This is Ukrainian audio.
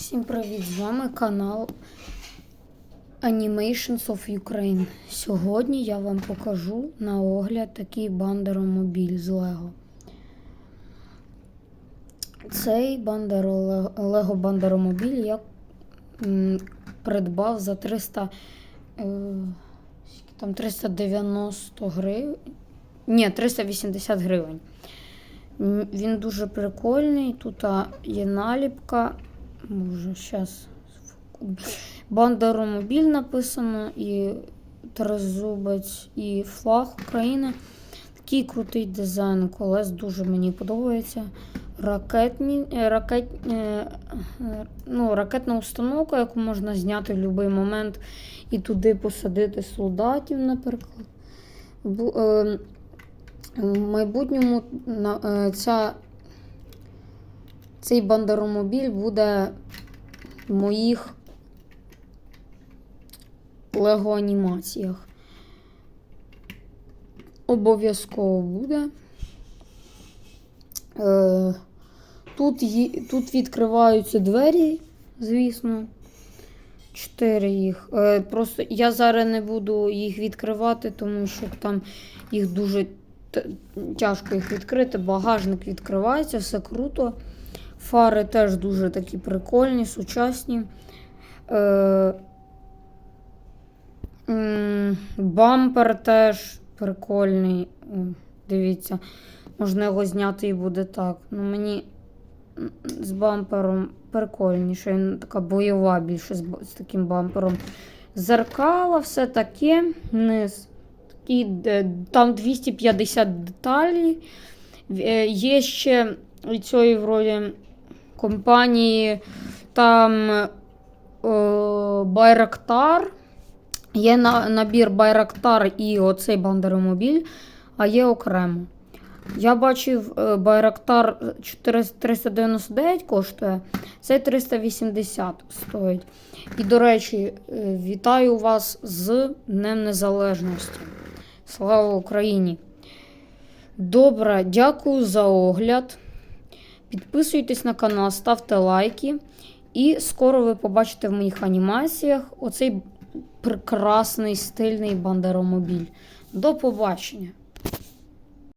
Всім привіт! З вами канал Animations of Ukraine. Сьогодні я вам покажу на огляд такий бандеромобіль з Лего. Цей бандеро Лего бандеромобіль я придбав за 300 е, там 390 гривень. Ні, 380 гривень. Він дуже прикольний. Тут є наліпка. Може, зараз. Бандеромобіль написано і тризубець, і флаг України. Такий крутий дизайн колес, дуже мені подобається. Ракетні, е, ракет, е, ну, ракетна установка, яку можна зняти в будь-який момент і туди посадити солдатів, наприклад. Е, в майбутньому е, ця, цей бандеромобіль буде в моїх лего анімаціях. Обов'язково буде. Е, тут, є, тут відкриваються двері, звісно. Чотири їх. Е, просто я зараз не буду їх відкривати, тому що там їх дуже тяжко їх відкрити. Багажник відкривається, все круто. Фари теж дуже такі прикольні, сучасні. Е, бампер теж прикольний. Дивіться, можна його зняти і буде так. Ну, мені з бампером прикольніше. Він така бойова більше з, з таким бампером. Зеркала, все таке. Низ. Такі, де- там 250 деталей. Е, Є ще цієї вроді компанії там е, Байрактар. Є набір Байрактар і оцей бандеромобіль, а є окремо. Я бачив е, Байрактар 399 коштує, цей 380 стоїть. І, до речі, е, вітаю вас з Днем Незалежності. Слава Україні! Добре, дякую за огляд. Підписуйтесь на канал, ставте лайки. І скоро ви побачите в моїх анімаціях оцей прекрасний стильний бандеромобіль. До побачення!